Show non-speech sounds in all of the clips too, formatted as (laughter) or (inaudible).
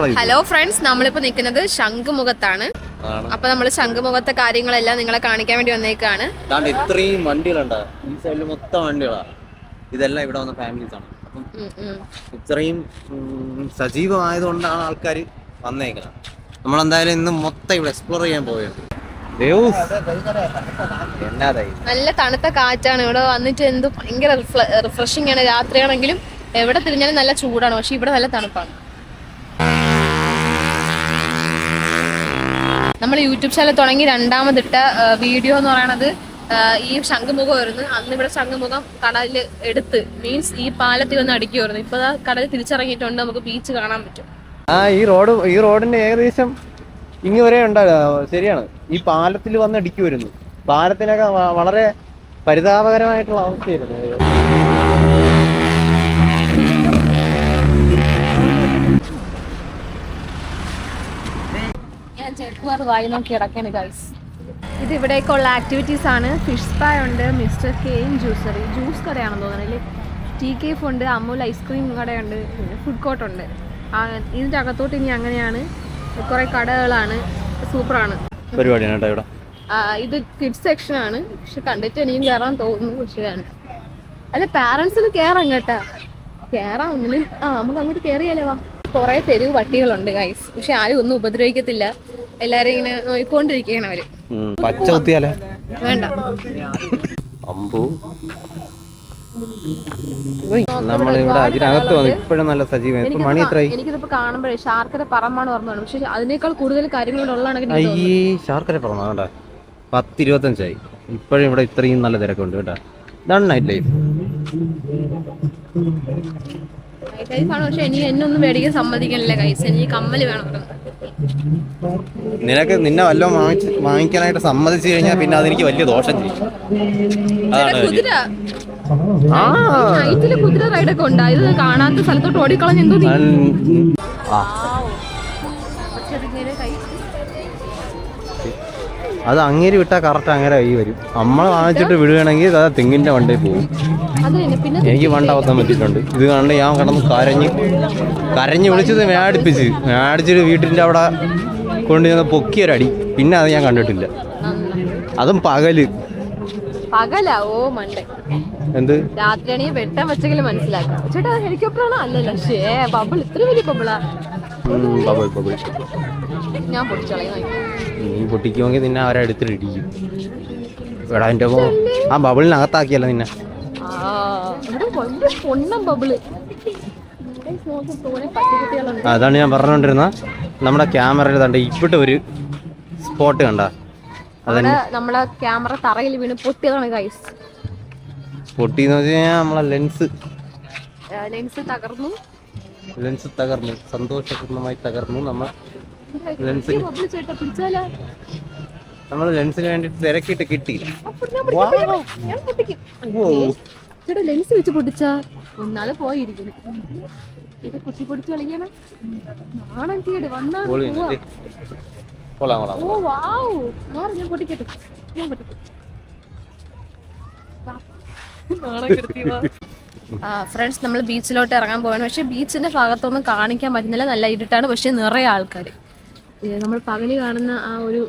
Hello friends നമ്മളിപ്പോ നിൽക്കുന്നത് ശംഖുമുഖത്താണ്. അപ്പൊ നമ്മൾ ശംഖുമുഖത്തെ കാര്യങ്ങളെല്ലാം നിങ്ങളെ കാണിക്കാൻ വേണ്ടി വന്നേക്കാണ്. ഇത്രയും വണ്ടികളുണ്ട്. ഈ സൈഡിൽ മൊത്തം വണ്ടികളാ. ഇതെല്ലാം ഇവിടെ വന്ന ഫാമിലീസ് ആണ്. അപ്പം. ഇത്രയും സജീവമായതുകൊണ്ടാണ് ആൾക്കാർ വന്നേക്കുന്നത്. നമ്മളെന്തായാലും ഇന്ന് മൊത്തം ഇവിടെ എക്സ്പ്ലോർ ചെയ്യാൻ പോവുകയാണ്. എന്നാതായി നല്ല തണുത്ത കാറ്റാണ്. ഇവിടെ വന്നിട്ട് എന്ത് ഭയങ്കര റിഫ്രഷിംഗ് ആണ്. രാത്രിയാണെങ്കിലും എവിടെ തിരിഞ്ഞാലും നല്ല ചൂടാണ്. പക്ഷെ ഇവിടെ നല്ല തണുപ്പാണ്. നമ്മൾ യൂട്യൂബ് ചാനൽ തുടങ്ങി രണ്ടാമതിട്ട വീഡിയോ എന്ന് പറയണത് ഈ ശംഖുമുഖം അന്ന് ഇവിടെ ശംഖുമുഖം കടലിൽ എടുത്ത് മീൻസ് ഈ പാലത്തിൽ വന്ന് അടിക്കുമായിരുന്നു ഇപ്പൊ കടൽ തിരിച്ചിറങ്ങിയിട്ടുണ്ട്. നമുക്ക് ബീച്ച് കാണാൻ പറ്റും. ആ ഈ റോഡ് ഈ റോഡിന്റെ ഏകദേശം ഇങ്ങ് വരെ ഉണ്ടല്ലോ ശരിയാണ്. ഈ പാലത്തിൽ വന്ന് അടിക്കുമായിരുന്നു പാലത്തിനൊക്കെ വളരെ പരിതാപകരമായിട്ടുള്ള അവസ്ഥയായിരുന്നു. ഞാൻ വായി നോക്കി കിടക്കാണ് ഗൈസ് ഇത് ഇവിടേക്കുള്ള ആക്ടിവിറ്റീസ് ആണ്. ഫിഷ് സ്പാ ഉണ്ട് മിസ്റ്റർ കെയിൻ ജ്യൂസറി ജ്യൂസ് കടയാണെന്ന് തോന്നുന്നത് ടീ കേഫ് ഉണ്ട് അമൂൽ ഐസ്ക്രീം കടയുണ്ട് പിന്നെ ഫുഡ് കോർട്ട് ഉണ്ട്. ഇതിന്റെ ഇതിന്റെ അകത്തോട്ട് ഇനി അങ്ങനെയാണ്. കുറേ കടകളാണ്. സൂപ്പറാണ്. പരിപാടിയാണ് കേട്ടോ ഇവിടെ. ഇത് കിഡ്സ് സെക്ഷൻ ആണ്. പക്ഷെ കണ്ടിട്ട് എനിക്കും കയറാൻ തോന്നുന്നു പക്ഷേ അല്ല. പാരന്റ്സിന് കയറാം കേട്ടാ. കയറാം ഒന്നിലും. ആ നമുക്ക് അങ്ങോട്ട് കയറിയാലേ വാ. കുറെ തെരുവ് പട്ടികളുണ്ട് ഗൈസ് പക്ഷെ ആരും ഒന്നും ഉപദ്രവിക്കത്തില്ല. എല്ലാരും ഇങ്ങനെ നോയിക്കൊണ്ടിരിക്കുകയാണ് അവർ. പച്ച കുത്തിയാലേ? വേണ്ട. അമ്പു. നമ്മൾ ഇവിടെ അതിനകത്ത് വന്നു. ഇപ്പോഴും നല്ല സജീവം. ഇപ്പൊ മണി എത്രയായി? എനിക്കിതിപ്പോ കാണുമ്പോഴേ ശാർക്കര പറമ്പാണ് ഓർമ്മ പക്ഷെ അതിനേക്കാൾ കൂടുതൽ അയ്യേ ശാർക്കര പറമ്പ കേട്ടാ പത്ത് ഇരുപത്തഞ്ചായി ഇപ്പോഴും ഇവിടെ ഇത്രയും നല്ല തിരക്കുണ്ട് കേട്ടാ. ഇതാണ് നൈറ്റ് ലൈഫ് ലൈഫാണ് പക്ഷെ എനിക്ക് എന്നൊന്നും മേടിക്കാൻ സമ്മതിക്കണില്ല കൈസ് എനിക്ക് കമ്മൽ വേണം. നിനക്ക് നിന്നെ വല്ല വാങ്ങിച്ച് വാങ്ങിക്കാനായിട്ട് സമ്മതിച്ചു കഴിഞ്ഞാൽ പിന്നെ അതെനിക്ക് വലിയ ദോഷം ചെയ്യും. അതാണ് കാര്യം. കുതിര. ആ നൈറ്റിൽ കുതിര റൈഡൊക്കെ ഉണ്ട്. ഇത് കാണാത്ത സ്ഥലത്തോട്ട് ഓടിക്കളഞ്ഞ എന്തോ നീ അൻ- ആ. അത് അങ്ങേര് വിട്ടാൽ കറക്റ്റ് അങ്ങനെ കൈ വരും. നമ്മൾ വാങ്ങിച്ചിട്ട് വിടുകയാണെങ്കിൽ അത് തെങ്ങിന്റെ വണ്ടിയിൽ പോകും എനിക്ക് പണ്ട് അബദ്ധം പറ്റിയിട്ടുണ്ട്. ഇത് കണ്ട് ഞാൻ കടന്ന് കരഞ്ഞ് കരഞ്ഞ് വിളിച്ചത് മേടിപ്പിച്ച്. മേടിച്ചിട്ട് വീട്ടിന്റെ അവിടെ കൊണ്ട് ഞങ്ങൾ പൊക്കിയൊരടി പിന്നെ അത് ഞാൻ കണ്ടിട്ടില്ല. അതും പകൽ. പകലാവോ മണ്ടേ. എന്ത്? രാത്രിയാണെങ്കിൽ വെട്ടം വെച്ചെങ്കിലും മനസ്സിലാക്കാം. ചേട്ടാ ഹെലികോപ്റ്റർ ആണോ അല്ലല്ല. ഷേ ബബിൾ ഇത്ര വലിയ ബബിളാ. ഉം, ബബിൾ ബബിൾ. ഞാൻ നീ പൊട്ടിക്കുമെങ്കിൽ നിന്നെ അവരെ എടുത്തിട്ട് ഇടിക്കും എടാ എന്റെ ആ ബബിളിനകത്താക്കിയല്ല നിന്നെ. അതാണ് ഞാൻ പറഞ്ഞുകൊണ്ടിരുന്ന നമ്മുടെ ക്യാമറയിൽ തണ്ട ഇവിടെ ഒരു സ്പോട്ട് കണ്ട. നമ്മളെ ക്യാമറ തറയിൽ വീണ് പൊട്ടിയതാണ് ഗൈസ് പൊട്ടിന്ന് വെച്ച് കഴിഞ്ഞാൽ നമ്മളെ ലെൻസ് ലെൻസ് തകർന്നു. ലെൻസ് തകർന്നു. സന്തോഷപൂർണമായി തകർന്നു. നമ്മൾ ലെൻസ് നമ്മൾ ലെൻസിന് വേണ്ടി തിരക്കിയിട്ട് കിട്ടി. ചേട്ടാ ലെൻസ് വെച്ച് പൊട്ടിച്ചാ? ഒന്നാൾ പോയിരിക്കുന്നു. ഇത് കുട്ടി പൊടിച്ച് കളിക്കണം നാണം കേട് വന്നാ ഓ വാവ്. മാറി ഞാൻ പൊട്ടിക്കട്ടെ. ഞാൻ ആ ഫ്രണ്ട്സ് നമ്മൾ ബീച്ചിലോട്ട് ഇറങ്ങാൻ പോവാണ്. പക്ഷെ ബീച്ചിന്റെ ഭാഗത്തൊന്നും കാണിക്കാൻ പറ്റുന്നില്ല. നല്ല ഇരുട്ടാണ്. പക്ഷെ നിറയെ ആൾക്കാർ നമ്മൾ പകൽ കാണുന്ന ആ ഒരു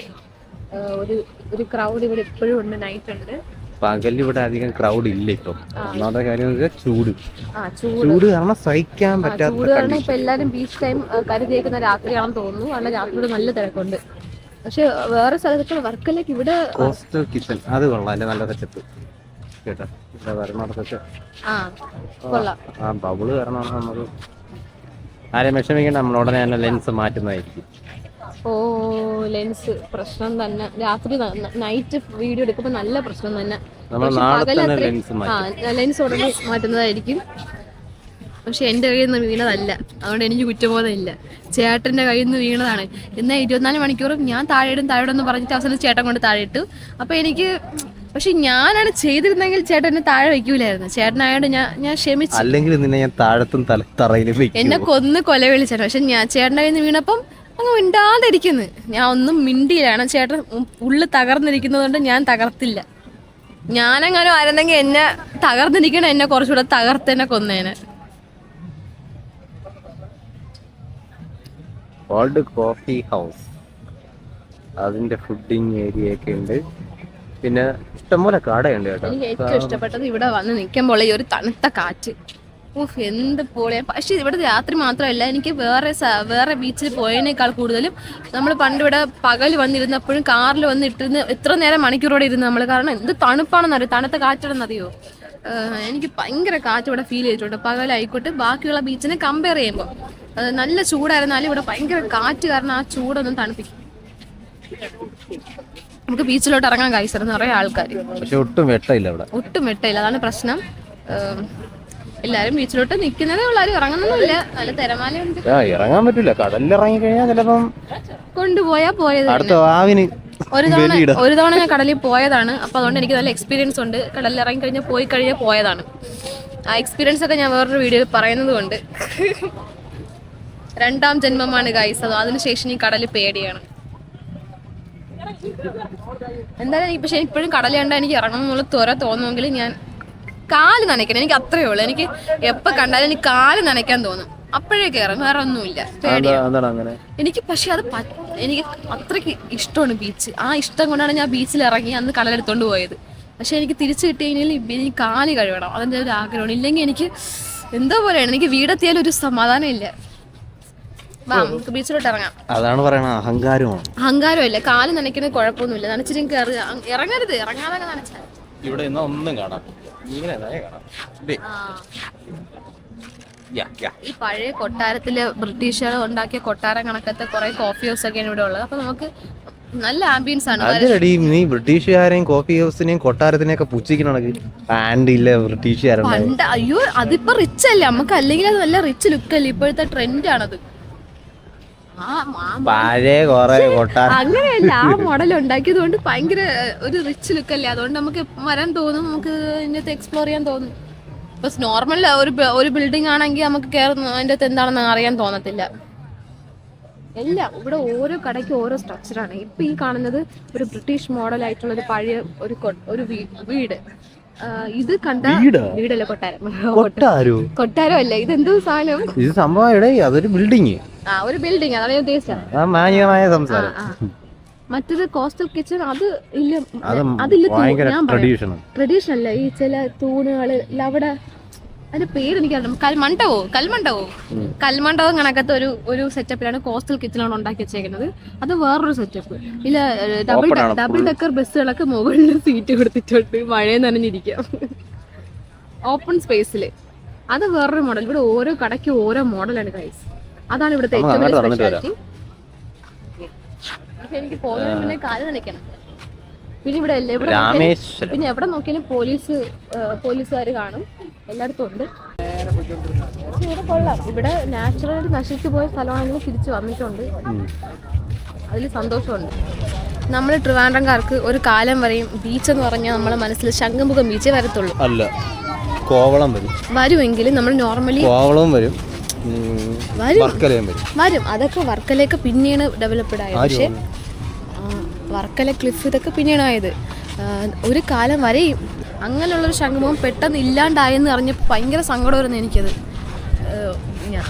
ഒരു ഒരു ക്രൗഡ് ഇവിടെ എപ്പോഴും ഉണ്ട്. നൈറ്റ് ഉണ്ട്. പകൽ ഇവിടെ അധികം ക്രൗഡ് ഇല്ല ഇപ്പൊ. ഒന്നാമത്തെ കാര്യം എന്ന് ചൂട്. ചൂട്. കാരണം സഹിക്കാൻ പറ്റാത്ത ചൂട് കാരണം ഇപ്പൊ എല്ലാരും ബീച്ച് ടൈം കരുതിയേക്കുന്ന രാത്രിയാണെന്ന് തോന്നുന്നു. കാരണം രാത്രിയോട് നല്ല തിരക്കുണ്ട്. പക്ഷെ വേറെ സ്ഥലത്തൊക്കെ വർക്കലേക്ക് ഇവിടെ കോസ്റ്റൽ കിച്ചൺ. അത് കൊള്ളാം. അല്ലെ? നല്ല സെറ്റപ്പ്. കേട്ടോ? ഇവിടെ വരണോടത്തൊക്കെ ആ ബബിൾ കാരണമാണ് നമുക്ക് ആരെയും വിഷമിക്കേണ്ട. നമ്മൾ ഉടനെ തന്നെ ലെൻസ് മാറ്റുന്നതായിരിക്കും. ഓ ലെൻസ്. പ്രശ്നം തന്നെ. രാത്രി നൈറ്റ് വീഡിയോ എടുക്കുമ്പോൾ നല്ല പ്രശ്നം തന്നെ. ലെൻസ് ഉടനെ മാറ്റുന്നതായിരിക്കും. പക്ഷെ എന്റെ കയ്യിൽ നിന്ന് വീണതല്ല. അതുകൊണ്ട് എനിക്ക് കുറ്റബോധമില്ല. ചേട്ടന്റെ കയ്യിൽ നിന്ന് വീണതാണ്. എന്നാൽ ഇരുപത്തിനാല് മണിക്കൂറും ഞാൻ താഴെയിടും താഴെയിടും എന്ന് പറഞ്ഞിട്ട് അവസാനം ചേട്ടൻ കൊണ്ട് താഴെ ഇട്ടു അപ്പോൾ എനിക്ക് പക്ഷെ ഞാനാണ് ചെയ്തിരുന്നെങ്കിൽ ചേട്ടൻ എന്നെ താഴെ വെക്കൂലായിരുന്നു. ചേട്ടനായോണ്ട് ഞാൻ ഞാൻ ക്ഷമിച്ചു. അല്ലെങ്കിൽ നിന്നെ ഞാൻ താഴത്തും എന്നെ കൊന്ന് കൊല വിളിച്ചു പക്ഷെ ഞാൻ ചേട്ടന്റെ കയ്യിൽ നിന്ന് വീണപ്പം അങ്ങ് മിണ്ടാതിരിക്കുന്നു. ഞാൻ ഒന്നും മിണ്ടിയിലാണ് ചേട്ടൻ ഉള്ളു തകർന്നിരിക്കുന്നതുകൊണ്ട് ഞാൻ തകർത്തില്ല. ഞാനങ്ങനെ ആയിരുന്നെങ്കിൽ എന്നെ തകർന്നിരിക്കണ എന്നെ കുറച്ചുകൂടെ തകർത്തന്നെ കൊന്നേന്. കോഫി ഹൗസ് അതിന്റെ ഫുഡിങ് ഏരിയ ഒക്കെ ഉണ്ട്. പിന്നെ ഇഷ്ടംപോലെ കടയുണ്ട് എനിക്ക് കേട്ടോ ഏറ്റവും ഇഷ്ടപ്പെട്ടത് ഇവിടെ വന്ന് നിൽക്കുമ്പോൾ ഈ ഒരു തണുത്ത കാറ്റ്. ഓഫ് എന്ത് പൊളിയാ പക്ഷെ ഇവിടെ രാത്രി മാത്രമല്ല എനിക്ക് വേറെ വേറെ ബീച്ചിൽ പോയതിനേക്കാൾ കൂടുതലും നമ്മൾ പണ്ട് ഇവിടെ പകൽ വന്നിരുന്നപ്പോഴും കാറിൽ വന്നിട്ടിരുന്ന് എത്ര നേരം മണിക്കൂറോടെ ഇരുന്ന് നമ്മൾ കാരണം എന്ത് തണുപ്പാണെന്നറിയോ തണുത്ത കാറ്റാണെന്നറിയോ അറിയോ? എനിക്ക് ഭയങ്കര കാറ്റ് ഇവിടെ ഫീൽ ചെയ്തിട്ടുണ്ട്. പകലായിക്കോട്ടെ ബാക്കിയുള്ള ബീച്ചിനെ കമ്പയർ ചെയ്യുമ്പോൾ നല്ല ചൂടായിരുന്നാലും ഇവിടെ ഭയങ്കര കാറ്റ് കാരണം ആ ചൂടൊന്നും തണുപ്പിക്കും നമുക്ക് ബീച്ചിലോട്ട് ഇറങ്ങാൻ കഴിച്ചിരുന്നു നിറയെ ആൾക്കാർ പക്ഷെ ഒട്ടും ഇവിടെ. ഒട്ടും വെട്ടയില്ല. അതാണ് പ്രശ്നം. എല്ലാരും ബീച്ചിലോട്ട് നിൽക്കുന്നതേ ഉള്ളൂ. ആരും ഇറങ്ങുന്നൊന്നുമില്ല. നല്ല തിരമാലയുണ്ട്. ആ ഇറങ്ങാൻ പറ്റില്ല കടലിൽ ഇറങ്ങി കഴിഞ്ഞാൽ ചിലപ്പം കൊണ്ടുപോയാ പോയത് അടുത്ത ആവിന് ഒരു തവണ ഒരു തവണ ഞാൻ കടലിൽ പോയതാണ്. അപ്പൊ അതുകൊണ്ട് എനിക്ക് നല്ല എക്സ്പീരിയൻസ് ഉണ്ട്. കടലിൽ ഇറങ്ങി കഴിഞ്ഞാൽ പോയി കഴിഞ്ഞാൽ പോയതാണ്. ആ എക്സ്പീരിയൻസ് ഒക്കെ ഞാൻ വേറൊരു വീഡിയോയിൽ പറയുന്നത് കൊണ്ട്. രണ്ടാം ജന്മമാണ് ഗൈസ് അത് അതിനുശേഷം ഈ കടലിൽ പേടിയാണ്. എന്തായാലും ഇപ്പൊ പക്ഷെ ഇപ്പോഴും കടൽ കണ്ടാൽ എനിക്ക് ഇറങ്ങണം എന്നുള്ള ത്വര തോന്നുമെങ്കിൽ ഞാൻ കാൽ നനയ്ക്കണം. എനിക്ക് അത്രയേ ഉള്ളൂ. എനിക്ക് എപ്പോ കണ്ടാലും എനിക്ക് കാൽ നനയ്ക്കാൻ തോന്നും. അപ്പോഴേ കയറും വേറെ ഒന്നുമില്ല. എനിക്ക് പക്ഷെ അത് എനിക്ക് അത്രയ്ക്ക് ഇഷ്ടമാണ് ബീച്ച്. ആ ഇഷ്ടം കൊണ്ടാണ് ഞാൻ ബീച്ചിൽ ഇറങ്ങി അന്ന് കടലെടുത്തോണ്ട് പോയത്. പക്ഷെ എനിക്ക് തിരിച്ചു കിട്ടി കഴിഞ്ഞാൽ എനിക്ക് കാൽ കഴുകണം. അതെന്റെ ഒരു ആഗ്രഹമാണ്. ഇല്ലെങ്കിൽ എനിക്ക് എന്തോ പോലെയാണ്. എനിക്ക് വീടെത്തിയാലും ഒരു സമാധാനം ഇല്ല. വാ നമുക്ക് ബീച്ചിലോട്ട് ഇറങ്ങാം. അതാണ് പറയണ അഹങ്കാരമാണ്. അഹങ്കാരമില്ല കാൽ നനയ്ക്കുന്നത് കുഴപ്പമൊന്നുമില്ല. നനച്ചിട്ട് ഇറങ്ങരുത്. ഇറങ്ങാതെ നനച്ചാൽ ഇവിടെ ഒന്നും കാണാം. ഇങ്ങനെ കാണാം. യാ, യാ. ഈ പഴയ കൊട്ടാരത്തിൽ ബ്രിട്ടീഷുകാർ ഉണ്ടാക്കിയ കൊട്ടാരം കണക്കത്തെ കുറെ കോഫി ഹൗസ് ഒക്കെയാണ് ഇവിടെ ഉള്ളത്. അപ്പൊ നമുക്ക് നല്ല ആംബിയൻസ് ആണ്. അതിലടി നീ ബ്രിട്ടീഷുകാരെയും കോഫി ഹൗസിനെയും കൊട്ടാരത്തിനെയും ഒക്കെ പുച്ഛിക്കണക്ക് പാന്റ് ഇല്ല ബ്രിട്ടീഷുകാരുണ്ട് പണ്ട് അയ്യോ അതിപ്പോ റിച്ച് അല്ലേ? നമുക്ക് അല്ലെങ്കിൽ അത് നല്ല റിച്ച് ലുക്ക് അല്ലേ? ഇപ്പോഴത്തെ ട്രെൻഡ് ആണത്. പഴയ കൊറേ കൊട്ടാരം. അങ്ങനെയല്ല ആ മോഡൽ ഉണ്ടാക്കിയത് കൊണ്ട് ഭയങ്കര ഒരു റിച്ച് ലുക്ക് അല്ലേ? അതുകൊണ്ട് നമുക്ക് വരാൻ തോന്നും നമുക്ക് ഇതിനകത്ത് എക്സ്പ്ലോർ ചെയ്യാൻ തോന്നും. ഇപ്പൊ നോർമൽ ഒരു ഒരു ബിൽഡിംഗ് ആണെങ്കിൽ നമുക്ക് കയറുന്ന അതിന്റെ അകത്ത് എന്താണെന്ന് അറിയാൻ തോന്നത്തില്ല. എല്ലാം ഇവിടെ ഓരോ കടയ്ക്ക് ഓരോ സ്ട്രക്ചറാണ് ഇപ്പൊ ഈ കാണുന്നത് ഒരു ബ്രിട്ടീഷ് മോഡൽ ആയിട്ടുള്ള ഒരു പഴയ ഒരു ഒരു വീട്. ഇത് കണ്ട വീടാ? വീടല്ല കൊട്ടാരം. കൊട്ടാരോ? കൊട്ടാരോ അല്ല ഇത് എന്തോ സാധനം? ഇത് സംഭവം അതൊരു ബിൽഡിംഗ് ആ ഒരു ബിൽഡിംഗ് അതാണ് ഞാൻ ഉദ്ദേശിച്ചത്. ആ മാന്യമായ സംസാരം. മറ്റൊരു കോസ്റ്റൽ കിച്ചൺ അത് ഇല്ല അത് അതില്ല ട്രഡീഷണൽ അല്ല ഈ ചില തൂണുകൾ അവിടെ അതിന്റെ പേര് എനിക്കറിയാം കൽമണ്ഡവോ കൽമണ്ഡവോ കൽമണ്ഡവം കണക്കത്തെ ഒരു ഒരു സെറ്റപ്പിലാണ് കോസ്റ്റൽ കിച്ചണാണ് ഉണ്ടാക്കി വെച്ചേക്കുന്നത്. അത് വേറൊരു സെറ്റപ്പ് ഇല്ല ഡബിൾ ഡബിൾ ഡെക്കർ ബസ്സുകളൊക്കെ മുകളിൽ സീറ്റ് കൊടുത്തിട്ടുണ്ട്. മഴ നനഞ്ഞിരിക്കാം. ഓപ്പൺ സ്പേസിൽ അത് വേറൊരു മോഡൽ ഇവിടെ ഓരോ കടയ്ക്ക് ഓരോ മോഡലാണ് ഗൈസ് അതാണ് ഇവിടുത്തെ ഏറ്റവും വലിയ സ്പെഷ്യാലിറ്റി എനിക്ക് പോകുന്നതിന് മുന്നേ കാൽ നനയ്ക്കണം. പിന്നെ ഇവിടെ അല്ലേ? ഇവിടെ പിന്നെ എവിടെ നോക്കിയാലും പോലീസ് പോലീസുകാർ കാണും. എല്ലായിടത്തും ഉണ്ട്. ഇവിടെ കൊള്ളാം. ഇവിടെ നാച്ചുറലായിട്ട് നശിച്ചു പോയ സ്ഥലമാണെങ്കിലും തിരിച്ചു വന്നിട്ടുണ്ട്. അതിൽ സന്തോഷമുണ്ട്. നമ്മൾ ട്രിവാൻഡ്രംകാർക്ക് ഒരു കാലം വരെയും ബീച്ച് എന്ന് പറഞ്ഞാൽ നമ്മളെ മനസ്സിൽ ശംഖുമുഖം ബീച്ച് വരത്തുള്ളൂ. അല്ല കോവളം വരും. വരുമെങ്കിലും നമ്മൾ നോർമലി കോവളം വരും. വരും. വരും. അതൊക്കെ വർക്കലയൊക്കെ പിന്നെയാണ് ഡെവലപ്ഡ് ആയത്. പക്ഷേ വർക്കല ക്ലിഫ് ഇതൊക്കെ പിന്നെയാണ് ആയത് ഒരു കാലം വരെയും അങ്ങനെയുള്ളൊരു ശംഖുമുഖം പെട്ടെന്ന് ഇല്ലാണ്ടായെന്ന് അറിഞ്ഞപ്പോൾ ഭയങ്കര സങ്കടമായിരുന്നു എനിക്കത്.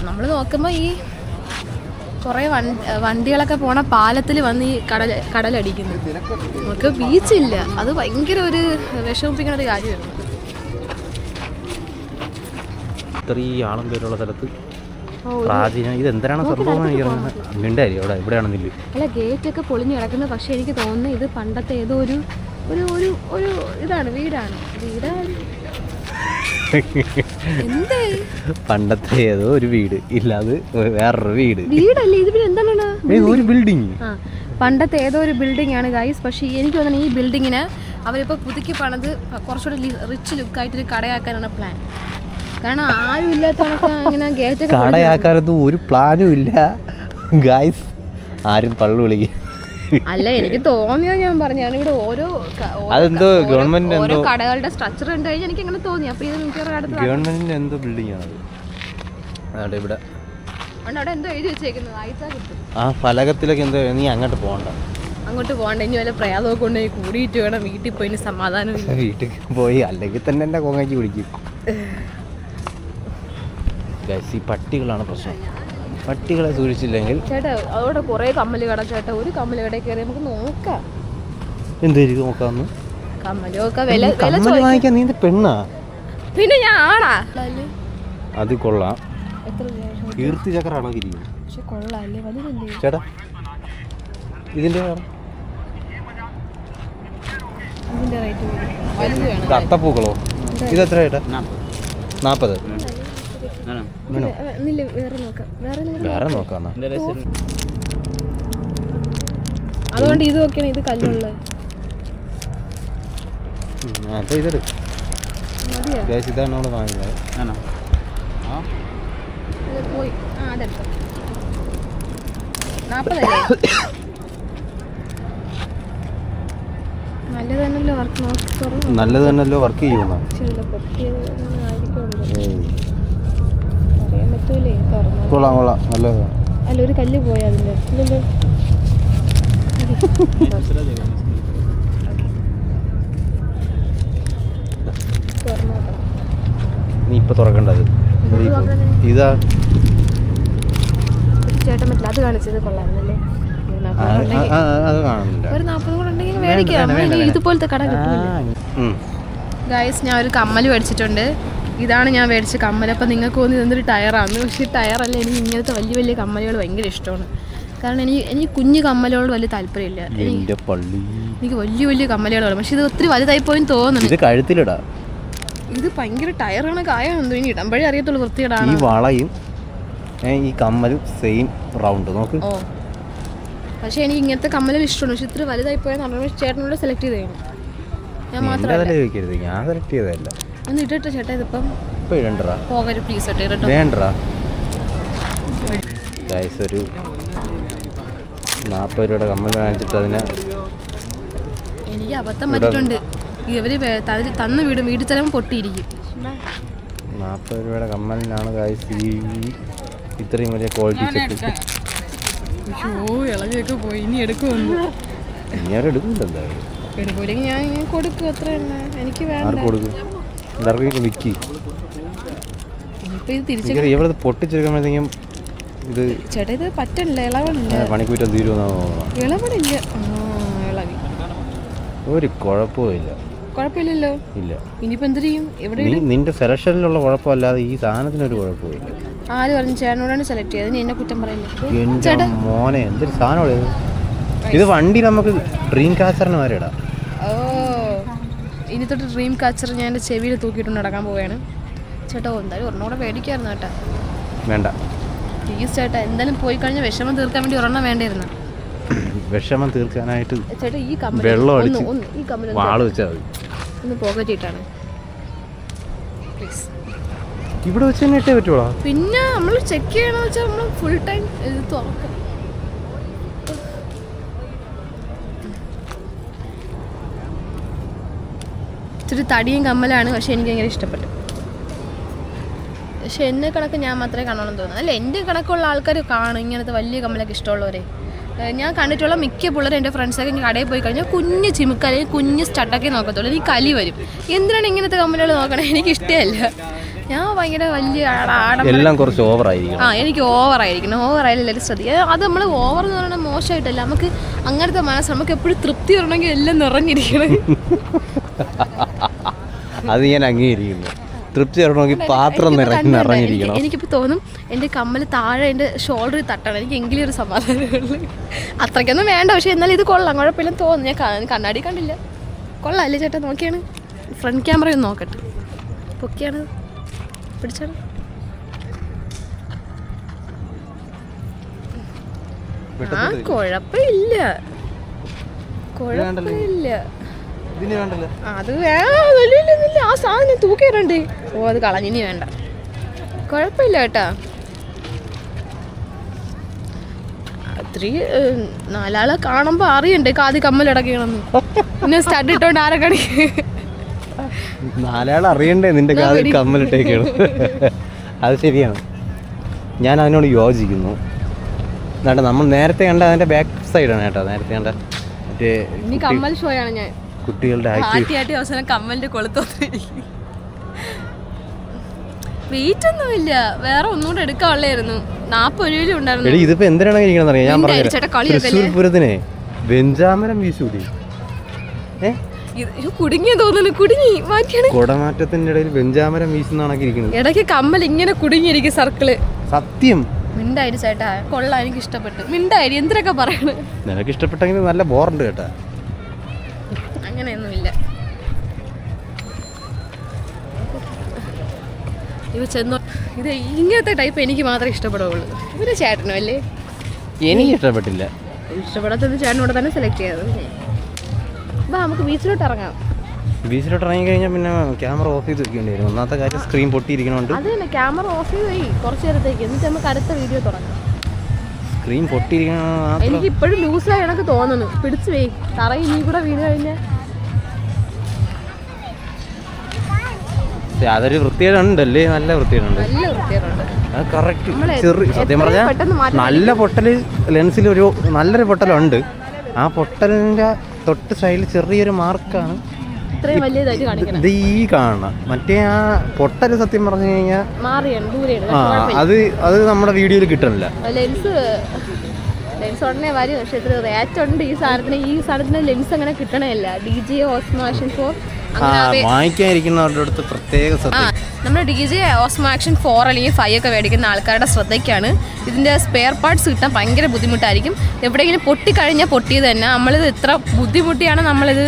നമ്മൾ നോക്കുമ്പോൾ ഈ കുറേ വണ്ടികളൊക്കെ പോണ പാലത്തിൽ വന്ന് ഈ കടൽ കടലടിക്കുന്നു. നമുക്ക് ബീച്ചില്ല. അത് ഭയങ്കര ഒരു വിഷമിപ്പിക്കുന്ന ഒരു കാര്യമായിരുന്നു. ഇത്രയും ആളും പേരുള്ള സ്ഥലത്ത് പ്രാചീന ഇത് എന്തിനാണ് സംഭവം മിണ്ടായി അവിടെ. എവിടെയാണെന്നില്ല അല്ല ഗേറ്റ് ഒക്കെ പൊളിഞ്ഞു കിടക്കുന്നത് പക്ഷെ എനിക്ക് തോന്നുന്നു ഇത് പണ്ടത്തെ ഏതോ ഒരു ഒരു ഒരു ഒരു ഇതാണ് വീടാണ്. വീടാണ്. പണ്ടത്തെ ഏതോ ഒരു വീട് ഇല്ലാതെ വേറൊരു വീട്. വീടല്ലേ? ഇത് പിന്നെ എന്താണ് ഒരു ബിൽഡിങ് ആ പണ്ടത്തെ ഏതോ ഒരു ബിൽഡിംഗ് ആണ് ഗൈസ് പക്ഷേ എനിക്ക് തോന്നുന്നു ഈ ബിൽഡിങ്ങിന് അവരിപ്പോൾ പുതുക്കി പണിത് കുറച്ചുകൂടി റിച്ച് ലുക്കായിട്ടൊരു കടയാക്കാനാണ് പ്ലാൻ കാരണം ആരും ഇല്ലാത്ത ഇങ്ങനെ ഗേറ്റ് കടയാക്കാനൊന്നും ഒരു പ്ലാനും ഇല്ല. ഗൈസ് ആരും പള്ളു വിളിക്കും അല്ല എനിക്ക് തോന്നിയത് ഞാൻ പറഞ്ഞാണ് ഇവിടെ ഓരോ അതെന്തോ ഗവൺമെന്റ് ഓരോ കടകളുടെ സ്ട്രക്ചർ ഉണ്ട് കഴിഞ്ഞാൽ എനിക്ക് അങ്ങനെ തോന്നി. അപ്പൊ ഇത് മിക്കവാറും അടുത്ത് ഗവൺമെന്റിന്റെ എന്തോ ബിൽഡിംഗ് ആണ് അവിടെ ഇവിടെ. അവിടെ എന്തോ എഴുതി വെച്ചേക്കുന്നത്. വായിച്ചാൽ കിട്ടും ആ ഫലകത്തിലൊക്കെ എന്തോ നീ അങ്ങോട്ട് പോകണ്ട. അങ്ങോട്ട് പോകണ്ട. ഇനി വല്ല പ്രയാസമൊക്കെ കൊണ്ടുപോയി കൂടിയിട്ട് വേണം വീട്ടിൽ പോയി സമാധാനം വീട്ടിൽ പോയി അല്ലെങ്കിൽ തന്നെ എന്നെ കൊങ്ങാക്കി പിടിക്കും. (laughs) Guys, ഈ പട്ടികളാണ് പ്രശ്നം. പട്ടികളെ സൂക്ഷിച്ചില്ലെങ്കിൽ ചേട്ടാ അതോടെ കുറേ കമ്മൽ കട ചേട്ടാ. ഒരു കമ്മൽ കടയിൽ കയറി നമുക്ക് നോക്കാം. എന്തായിരിക്കും നോക്കാന്ന് കമ്മലൊക്കെ വില വില കമ്മൽ ചോദിക്കും. വാങ്ങിക്കാൻ നീ പെണ്ണാ? പിന്നെ ഞാൻ ആണാ? അത് കൊള്ളാം. എത്ര രൂപ? കീർത്തി ചക്രാണോ ഇരിക്കുന്നത് പക്ഷെ കൊള്ളാല്ലേ? വലുതല്ലേ? ചേട്ടാ ഇതിന്റെ. ഇതിന്റെ റേറ്റ് വലുത് വേണം ഇത് അത്തപ്പൂക്കളോ ഇത് എത്ര ചേട്ടാ നാൽപ്പത്. വേറെ നോക്കാം. അതുകൊണ്ട് ഇത് നോക്കിയാണ് ഇത് കല്ലുള്ളത് ആ, അപ്പൊ ഇതെടു. മതിയോ? ഗൈസ് ഇതാണ് നമ്മൾ വാങ്ങിയത്. ഇത് പോയി. ആ അതെടുത്തോ. നാൽപ്പതല്ലേ നല്ലത് തന്നെയല്ലോ വർക്ക് നോക്കി തുറന്നു നല്ലത് തന്നെയല്ലോ വർക്ക് ചെയ്യുന്ന തുറന്നു? കൊള്ളാം കൊള്ളാം. നല്ലതാണ് അല്ല ഒരു കല്ല് പോയി അതിന്റെ ഇല്ലല്ലോ നീ ഇപ്പൊ തുറക്കണ്ടത് ഇത്. ഇതാ ചേട്ടൻ പറ്റില്ല അത് കാണിച്ചത് ഒരു നാൽപ്പത് കൂടെ ഉണ്ടെങ്കിൽ മേടിക്കാം. നമ്മളിനി ഇതുപോലത്തെ കട ഉം. ഞാൻ ഒരു കമ്മൽ മേടിച്ചിട്ടുണ്ട്. ഇതാണ് ഞാൻ മേടിച്ച കമ്മൽ. അപ്പം നിങ്ങൾക്ക് തോന്നി ഇതൊന്നൊരു ടയറാണ് പക്ഷേ ടയറല്ല എനിക്ക് ഇങ്ങനത്തെ വലിയ വലിയ കമ്മലുകൾ ഭയങ്കര ഇഷ്ടമാണ്. കാരണം എനിക്ക് എനിക്ക് കുഞ്ഞു കമ്മലുകളോട് വലിയ താല്പര്യമില്ല. എനിക്ക് വലിയ വലിയ കമ്മലുകളാണ്. പക്ഷെ ഇത് ഒത്തിരി വലുതായി പോയി തോന്നുന്നു. ഇത് കഴുത്തിലിടാ. ഇത് ഭയങ്കര ടയറാണ്. കായാണെന്ന് ഇനി ഇടുമ്പോഴേ അറിയത്തുള്ളൂ ഈ വൃത്തിയിടാണ് വളയും ഈ കമ്മലും സെയിം റൗണ്ട്. നോക്ക്. ഓ. പക്ഷേ എനിക്ക് ഇങ്ങനത്തെ കമ്മലുകൾ ഇഷ്ടമാണ്. പക്ഷെ ഇത്ര വലുതായി പോയാൽ ചേട്ടനോട് സെലക്ട് ചെയ്തേ ഞാൻ മാത്രമല്ല. ഞാൻ സെലക്ട് ചെയ്തതല്ല. ഒന്ന് ഇട്ടിട്ട് ചേട്ടാ ഇതിപ്പം ഇപ്പം ഇടണ്ടടാ പോകരുത് പ്ലീസ് ഇട്ട് കേട്ടോ വേണ്ടടാ ഗൈസ് ഒരു നാൽപ്പത് രൂപയുടെ കമ്മൽ വാങ്ങിച്ചിട്ട് അതിനെ എനിക്ക് അബദ്ധം പറ്റിയിട്ടുണ്ട്. ഇവർ തന്ന് വീട് വീട് ചിലവും പൊട്ടിയിരിക്കും. നാൽപ്പത് രൂപയുടെ കമ്മലിനാണ് ഗൈസ് ഈ ഇത്രയും വലിയ ക്വാളിറ്റി ചെക്ക് അയ്യോ ഇളകിയൊക്കെ പോയി. ഇനി എടുക്കുമെന്ന് ഇങ്ങനെ എടുക്കുന്നുണ്ട് എന്തായാലും. എടുക്കൂലെങ്കിൽ ഞാൻ കൊടുക്കും അത്ര തന്നെ എനിക്ക് വേണ്ട. ആർക്ക് കൊടുക്കും? എല്ലാവർക്കും എനിക്ക് ഇവിടെ പൊട്ടിച്ചെടുക്കുമ്പോഴത്തേക്കും ഇത് ചേട്ടാ ഇത് പറ്റണില്ല ഇളവണില്ല. പണിക്കൂറ്റം തീരുമെന്നാണ് തോന്നുന്നത് ഇളവണില്ല. ഒരു കുഴപ്പമില്ല കുഴപ്പമില്ലല്ലോ? ഇല്ല. ഇനിയിപ്പോ എന്ത് ചെയ്യും? എവിടെ നിന്റെ സെലക്ഷനിലുള്ള കുഴപ്പമല്ലാതെ ഈ സാധനത്തിനൊരു കുഴപ്പമില്ല ആര് പറഞ്ഞു ചേട്ടനോടാണ് സെലക്ട് ചെയ്തത്? എന്നെ കുറ്റം പറയുന്നത് മോനെ എന്തൊരു സാധനം ഇത് ഇത് വണ്ടി നമുക്ക് ഡ്രീം കാസറിന് വരെ ഇടാം. ഓ ഇനി തൊട്ട് ഡ്രീം കാച്ചർ ഞാൻ എന്റെ ചെവിയിൽ തൂക്കിയിട്ടുണ്ട് നടക്കാൻ പോവുകയാണ്. ചേട്ടാ എന്തായാലും ഒരെണ്ണം കൂടെ മേടിക്കായിരുന്നു ചേട്ടാ വേണ്ട. പ്ലീസ് ചേട്ടാ എന്തായാലും പോയി കഴിഞ്ഞാൽ വിഷമം തീർക്കാൻ വേണ്ടി ഒരെണ്ണം വേണ്ടിയിരുന്നു. വിഷമം തീർക്കാനായിട്ട് ചേട്ടാ ഈ കമ്പനി വെള്ളം അടിച്ച് ഈ കമ്പനി വാൾ വെച്ചാൽ മതി. ഒന്ന് പോക്കറ്റ് ഇട്ടാണ് പ്ലീസ് ഇവിടെ വെച്ച് തന്നെ ഇട്ടേ പറ്റുള്ളൂ പിന്നെ നമ്മൾ ചെക്ക് ചെയ്യണമെന്ന് വെച്ചാൽ നമ്മൾ ഫുൾ ടൈം ഇത് തുറക്കാം. ഇച്ചിരി തടിയും കമ്മലാണ് പക്ഷേ എനിക്ക് ഭയങ്കര ഇഷ്ടപ്പെട്ടു. പക്ഷെ എന്നെ കണക്ക് ഞാൻ മാത്രമേ കാണണമെന്ന് തോന്നുന്നു. അല്ല എന്റെ കണക്കുള്ള ആൾക്കാർ കാണും. ഇങ്ങനത്തെ വലിയ കമ്മലൊക്കെ ഇഷ്ടമുള്ളവരെ. ഞാൻ കണ്ടിട്ടുള്ള മിക്ക പിള്ളേരും എന്റെ ഫ്രണ്ട്സൊക്കെ ഇങ്ങനെ കടയിൽ പോയി കഴിഞ്ഞാൽ കുഞ്ഞ് ചിമുക്ക അല്ലെങ്കിൽ കുഞ്ഞ് സ്റ്റട്ടൊക്കെ നോക്കത്തുള്ളൂ. എനിക്ക് കലി വരും. എന്തിനാണ് ഇങ്ങനത്തെ കമ്മലുകൾ നോക്കണേ? എനിക്ക് ഇഷ്ടമല്ല ഞാൻ ഭയങ്കര വലിയ എല്ലാം കുറച്ച് ഓവർ ആയിരിക്കണം ആ എനിക്ക് ഓവറായിരിക്കണം. ഓവറായാലും എല്ലാവരും ശ്രദ്ധിക്കുക അത് നമ്മൾ ഓവർ എന്ന് പറയുന്നത് മോശമായിട്ടല്ല. നമുക്ക് അങ്ങനത്തെ മനസ്സ് നമുക്ക് എപ്പോഴും തൃപ്തി വരണമെങ്കിൽ എല്ലാം നിറഞ്ഞിരിക്കണം. (laughs) അത് ഞാൻ അംഗീകരിക്കുന്നു. തൃപ്തി വരണമെങ്കിൽ പാത്രം നിറഞ്ഞ് നിറഞ്ഞിരിക്കണം. എനിക്ക് എനിക്കിപ്പോൾ തോന്നും എന്റെ കമ്മൽ താഴെ എന്റെ ഷോൾഡർ തട്ടണം. എനിക്ക് എങ്കിലും ഒരു സമാധാനമുള്ളൂ. അത്രയ്ക്കൊന്നും വേണ്ട പക്ഷേ എന്നാലും ഇത് കൊള്ളാം. കുഴപ്പമില്ലെന്ന് തോന്നുന്നു. ഞാൻ കണ്ണാടി കണ്ടില്ല. കൊള്ളാം അല്ലേ ചേട്ടാ? നോക്കിയാണ്. ഫ്രണ്ട് ക്യാമറ ഒന്ന് നോക്കട്ടെ. പൊക്കിയാണ്. പിടിച്ചാണ്. ആ കുഴപ്പമില്ല. കുഴപ്പമില്ല. അത് വേണ്ട ആ സാധനം തൂക്കിയിടണ്ടേ ഓ അത് കളഞ്ഞിനി വേണ്ട. കുഴപ്പമില്ല കേട്ടാ. അത്രേ നാലാളെ കാണുമ്പോ അറിയണ്ടേ കാതി കമ്മലടക്കണമെന്ന് പിന്നെ സ്റ്റഡ് ഇട്ടോണ്ട് ആരെ കടി നാലാൾ അറിയണ്ടേ നിന്റെ കാതിൽ കമ്മലിട്ടേക്കാണ് അത് ശരിയാണ്. ഞാൻ അതിനോട് യോജിക്കുന്നു. എന്നാട്ടെ നമ്മൾ നേരത്തെ കണ്ട അതിന്റെ ബാക്ക് സൈഡാണ് കേട്ടോ. നേരത്തെ കണ്ട മറ്റേ കമ്മൽ ഷോയാണ് ഞാൻ. കുട്ടികളുടെ ആക്ടിവിറ്റി അവസാനം കമ്മലിന്റെ കൊളുത്തോന്നിരിക്കും വെയിറ്റ് ഒന്നുമില്ല വേറെ ഒന്നുകൂടെ എടുക്കാനുള്ളായിരുന്നു നാപ്പത് രൂപയിലും ഉണ്ടായിരുന്നു. ഇതിപ്പോ എന്തിനാണ് ഞാൻ നിന്റെ പറഞ്ഞു അരിച്ചേട്ടാ തൃശ്ശൂർ പൂരത്തിനെ വെഞ്ചാമരം വീശൂടി. ഏ? ഇത് ഇത് കുടുങ്ങിയ തോന്നുന്നു. കുടുങ്ങി. മാറ്റിയാണ് കുടമാറ്റത്തിന്റെ ഇടയിൽ വെഞ്ചാമരം വീശുന്നാണൊക്കെ ഇരിക്കുന്നത്. ഇടയ്ക്ക് കമ്മൽ ഇങ്ങനെ കുടുങ്ങിയിരിക്കും സർക്കിൾ. സത്യം? മിണ്ടായി ചേട്ടാ. കൊള്ളാം എനിക്ക് ഇഷ്ടപ്പെട്ടു. മിണ്ടായി എന്തിനൊക്കെ പറയണ്? നിനക്ക് ഇഷ്ടപ്പെട്ടെങ്കിൽ നല്ല ബോറുണ്ട് കേട്ടാ. അങ്ങനെയൊന്നുമില്ല. ഇവ ചെന്നോ ഇത് ഇങ്ങനത്തെ ടൈപ്പ് എനിക്ക് മാത്രമേ ഇഷ്ടപ്പെടുകയുള്ളൂ. ഇവരെ ചേട്ടനും അല്ലേ? എനിക്ക് ഇഷ്ടപ്പെട്ടില്ല. ഇഷ്ടപ്പെടാത്തത് ചേട്ടനോട് തന്നെ സെലക്ട് ചെയ്തത് വാ നമുക്ക് ബീച്ചിലോട്ട് ഇറങ്ങാം. ബീച്ചിലോട്ട് ഇറങ്ങി കഴിഞ്ഞാൽ പിന്നെ ക്യാമറ ഓഫ് ചെയ്ത് വെക്കേണ്ടി വരും ഒന്നാമത്തെ കാര്യം സ്ക്രീൻ പൊട്ടിയിരിക്കണോണ്ട്. അത് തന്നെ ക്യാമറ ഓഫ് ചെയ്ത് പോയി കുറച്ച് നേരത്തേക്ക്. എന്നിട്ട് നമുക്ക് അടുത്ത വീഡിയോ തുടങ്ങാം. സ്ക്രീൻ പൊട്ടിയിരിക്കണ എനിക്ക് ഇപ്പോഴും ലൂസായി കണക്ക് തോന്നുന്നു. പിടിച്ചു പോയി തറയിൽ നീ കൂടെ വീണ് കഴിഞ്ഞാൽ പക്ഷേ അതൊരു വൃത്തികേടുണ്ടല്ലേ നല്ല വൃത്തികേടുണ്ട്. അത് കറക്റ്റ് ചെറിയ സത്യം പറഞ്ഞാൽ നല്ല പൊട്ടൽ ലെൻസിൽ ഒരു നല്ലൊരു പൊട്ടലുണ്ട്. ആ പൊട്ടലിന്റെ തൊട്ട് സൈഡിൽ ചെറിയൊരു മാർക്കാണ് ഇത് ഈ കാണണം മറ്റേ ആ പൊട്ടൽ സത്യം പറഞ്ഞു കഴിഞ്ഞാൽ ആ അത് അത് നമ്മുടെ വീഡിയോയിൽ കിട്ടണില്ല ലെൻസ് ലെൻസ് ഉടനെ വരും. പക്ഷെ ഇത്ര റേറ്റ് ഉണ്ട് ഈ സാധനത്തിന്. ഈ സാധനത്തിന് ലെൻസ് അങ്ങനെ കിട്ടണമില്ല D J Osmo Action four ആ വാങ്ങിക്കാനിരിക്കുന്നവരുടെ അടുത്ത് പ്രത്യേക ശ്രദ്ധ. നമ്മുടെ D J Osmo Action four അല്ലെങ്കിൽ ഫൈവ് ഒക്കെ മേടിക്കുന്ന ആൾക്കാരുടെ ശ്രദ്ധയ്ക്കാണ്. ഇതിന്റെ സ്പെയർ പാർട്സ് കിട്ടാൻ ഭയങ്കര ബുദ്ധിമുട്ടായിരിക്കും. എവിടെയെങ്കിലും പൊട്ടിക്കഴിഞ്ഞാൽ പൊട്ടിയത് തന്നെ. നമ്മളിത് ഇത്ര ബുദ്ധിമുട്ടിയാണ് നമ്മളിത്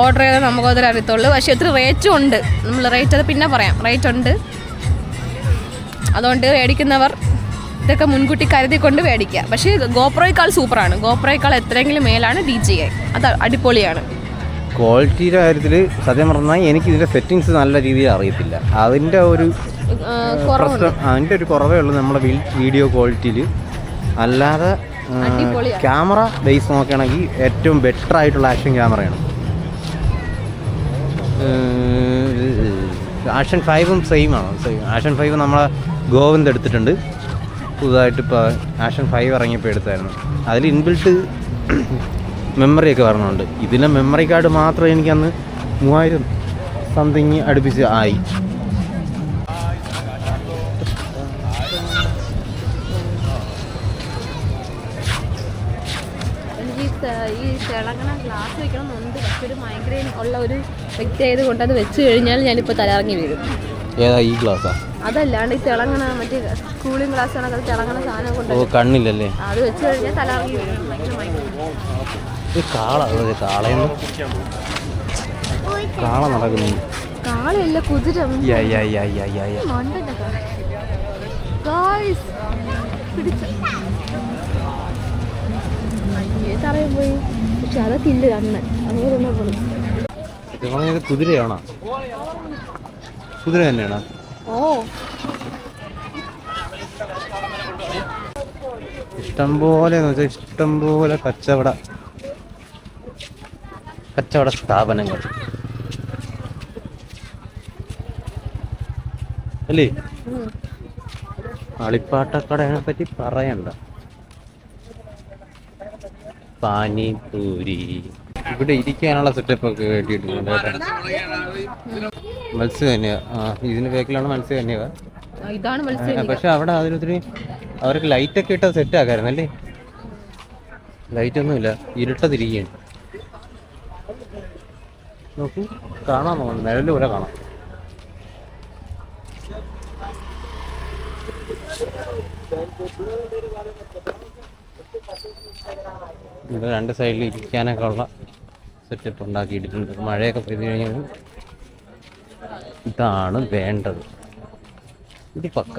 ഓർഡർ ചെയ്താൽ നമുക്കതിൽ അറിയത്തുള്ളൂ. പക്ഷേ ഇത്ര റേറ്റും ഉണ്ട്. നമ്മൾ റേറ്റ് അത് പിന്നെ പറയാം. റേറ്റ് ഉണ്ട്. അതുകൊണ്ട് മേടിക്കുന്നവർ ഇതൊക്കെ മുൻകൂട്ടി കരുതിക്കൊണ്ട് മേടിക്കുക. പക്ഷേ ഗോപ്രോയേക്കാൾ സൂപ്പറാണ് ഗോപ്രോയേക്കാൾ എത്രയെങ്കിലും മേലാണ് ഡി ജി ഐ. അത് അടിപൊളിയാണ്. ക്വാളിറ്റിയുടെ കാര്യത്തിൽ സത്യം പറഞ്ഞാൽ എനിക്ക് ഇതിന്റെ സെറ്റിങ്സ് നല്ല രീതിയിൽ അറിയത്തില്ല. അതിന്റെ ഒരു പ്രശ്നം അതിന്റെ ഒരു കുറവേ ഉള്ളൂ നമ്മുടെ വീഡിയോ ക്വാളിറ്റിയിൽ. അല്ലാതെ ക്യാമറ ബേസ് നോക്കുകയാണെങ്കിൽ ഏറ്റവും ബെറ്റർ ആയിട്ടുള്ള ആക്ഷൻ ക്യാമറയാണ്. ആക്ഷൻ ഫൈവും സെയിം ആണ്. സെയിം ആക്ഷൻ ഫൈവ് നമ്മളെ ഗോവിന്ദ് എടുത്തിട്ടുണ്ട്. പുതുതായിട്ട് ഇപ്പോൾ ആക്ഷൻ ഫൈവ് ഇറങ്ങിയപ്പോൾ എടുത്തായിരുന്നു. അതിൽ ഇൻബിൽട്ട് മെമ്മറിയൊക്കെ വരണമുണ്ട് ഇതിലെ മെമ്മറി കാർഡ് മാത്രം എനിക്കന്ന് മൂവായിരം സംതിങ് അടുപ്പിച്ച് ആയി. ഈ തിളങ്ങണ ഗ്ലാസ് വെക്കണമെന്നുണ്ട്. പക്ഷെ ഒരു മൈഗ്രെയിൻ ഉള്ള ഒരു വ്യക്തി ആയതുകൊണ്ട് അത് വെച്ച് കഴിഞ്ഞാൽ ഞാനിപ്പോൾ തലറങ്ങി വീഴും. ഏതാ ഈ ഗ്ലാസ്സാ അതല്ലാണ്ട് ഈ തിളങ്ങണ മറ്റേ കൂളിംഗ് ഗ്ലാസ് ആണ് അത് തിളങ്ങണ സാധനം കൊണ്ട്? കണ്ണില്ലല്ലേ അത് വെച്ച് കഴിഞ്ഞാൽ തലറങ്ങി വീഴും. കാള അതെ കാളയെന്ന് കാള നടക്കുന്നു കാളയല്ല കുതിര. തറയിൽ പോയി. പക്ഷെ അതൊക്കെ കണ്ണ്. അങ്ങനെ പോയി കുതിരയാണോ? കുതിര തന്നെയാണോ? ഓ. ഇഷ്ടം പോലെ എന്ന് വെച്ചാൽ ഇഷ്ടം പോലെ കച്ചവട. കച്ചവട സ്ഥാപനങ്ങൾ. അല്ലേ. കളിപ്പാട്ടക്കടയെ പറ്റി പറയണ്ട. പാനിപൂരി. ഇവിടെ ഇരിക്കാനുള്ള സെറ്റപ്പ് ഒക്കെ കേട്ടിട്ടുണ്ട്. മത്സ്യ മത്സ്യം തന്നെയാ ആ ഇതിന്റെ ബാക്കിലാണ് മത്സ്യ തന്നെയാ ഇതാണ് മത്സ്യം പക്ഷെ അവിടെ അതിലൊത്തിരി അവർക്ക് ലൈറ്റ് ഒക്കെ ഇട്ട സെറ്റ് ആക്കായിരുന്നു അല്ലേ ലൈറ്റ് ഒന്നുമില്ല. ഇരുട്ടതിരിക്കുകയാണ്. നോക്കൂ. കാണാൻ തോന്നുന്നു. നിഴൽ പോലെ കാണാം. ഇവിടെ രണ്ട് സൈഡിൽ ഇരിക്കാനൊക്കെ ഉള്ള സെറ്റപ്പ് ഉണ്ടാക്കിയിട്ടുണ്ട്. മഴയൊക്കെ പെയ്തു കഴിഞ്ഞാൽ ഇതാണ് വേണ്ടത്. ഇത് പക്ക.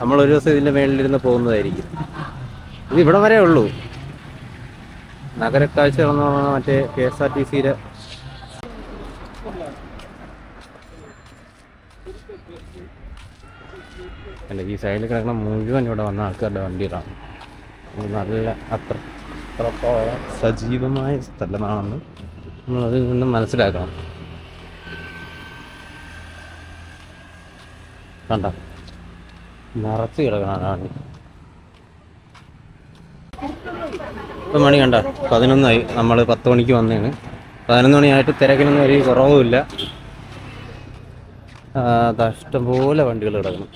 നമ്മളൊരു ദിവസം ഇതിന്റെ മേളിലിരുന്ന് പോകുന്നതായിരിക്കും. ഇത് ഇവിടെ വരെ ഉള്ളൂ. നഗരക്കാഴ്ച മറ്റേ കെ എസ് ആർ ടി സിയിലെ അല്ല ഈ സൈഡിൽ കിടക്കുന്ന മുഴുവൻ ഇവിടെ വന്ന ആൾക്കാരുടെ വണ്ടികളാണ് ഇത് നല്ല അത്ര സജീവമായ സ്ഥലമാണെന്ന് നമ്മളതിൽ നിന്ന് മനസ്സിലാക്കണം. കണ്ട? നിറച്ച് കിടക്കണ ഇപ്പം മണി കണ്ട? പതിനൊന്നായി. നമ്മൾ പത്ത് മണിക്ക് വന്നതാണ് പതിനൊന്ന് മണിയായിട്ട് തിരക്കിനൊന്നും ഒരു കുറവുമില്ല. ഇഷ്ടംപോലെ വണ്ടികൾ കിടക്കണം